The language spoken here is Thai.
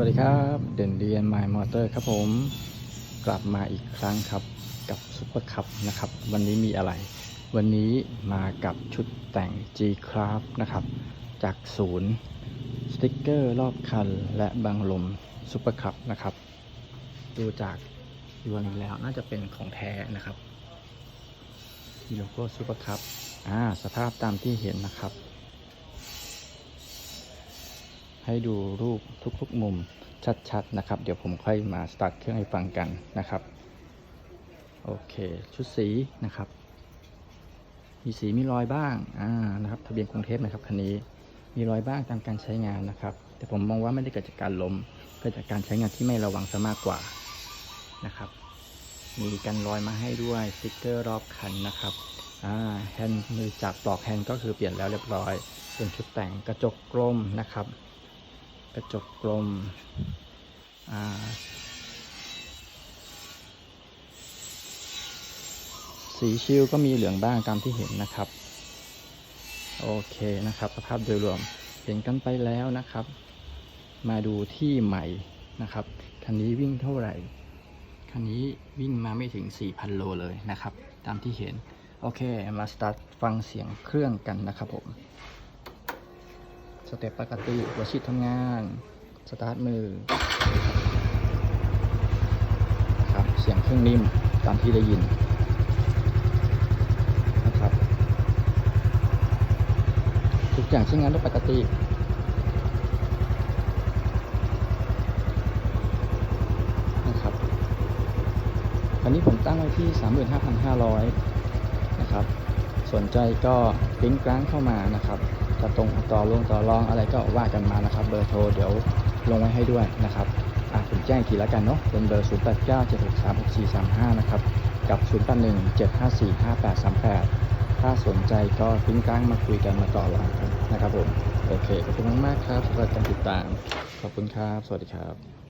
วัสดีครับ เด่นเดียนไมล์มอเตอร์ครับผม กลับมาอีกครั้งครับกับซุปเปอร์คัพนะครับ วันนี้มีอะไร วันนี้มากับชุดแต่ง G Craft นะครับ จากศูนย์สติ๊กเกอร์รอบคัน และบังลมซุปเปอร์คัพนะครับ ดูจากยวนแล้วน่าจะเป็นของแท้นะครับมีโลโก้ซุปเปอร์คัพอ่าสภาพตามที่เห็นนะครับ ให้ดูรูปทุกๆมุมชัดๆนะครับ เดี๋ยวผมค่อยมาสตาร์ทเครื่องให้ฟังกันนะครับ โอเค ชุดสีนะครับ มีสีมีรอยบ้างอ่านะครับ ทะเบียนกรุงเทพนะครับคันนี้มีรอยบ้างตามการใช้งานนะครับ แต่ผมมองว่าไม่ได้เกิดจากการล้มเกิดจากการใช้งานที่ไม่ระวังซะมากกว่านะครับมีกันรอยมาให้ด้วยสติกเกอร์รอบคันนะครับอ่าแฮนด์มือจับปลอกแฮนด์ก็คือเปลี่ยนแล้วเรียบร้อยเป็นชุดแต่งกระจกกลมนะครับ ระจกกลมอ่าสีชิลก็มีเหลืองบ้างตามที่เห็นนะครับ โอเคนะครับ สภาพโดยรวมเห็นกันไปแล้วนะครับ มาดูที่ใหม่นะครับคันนี้วิ่งเท่าไหร่คันนี้วิ่งมาไม่ถึง 4,000 โลเลยนะครับ ตามที่เห็น โอเค มาสตาร์ทฟังเสียงเครื่องกันนะครับผม สเต็ปปกติหัวฉีดทำงาน สตาร์ทมือครับเสียงเครื่องนิ่มตามที่ได้ยินนะครับ ทุกอย่างใช้งานได้ปกตินะครับอันนี้ผมตั้งไว้ที่ 35,500 นะครับ สนใจก็ลิงก์กลางเข้ามานะครับจะตรงต่อลงต่อรองอะไรก็ว่ากันมานะครับ เบอร์โทรเดี๋ยวลงไว้ให้ด้วยนะครับอะผมแจ้งทีล้วกันเนาะเป็นเบอร์ 0 8 9 7 6 3 6 4 3 5 นะครับ กับ 0 8 1 7 5 4 5 8 3 8 ถ้าสนใจก็ลิงก์กลางมาคุยกันมาต่อรองกันนะครับผม โอเค ขอบคุณมากๆครับสำหรับการติดตาม ขอบคุณครับ สวัสดีครับ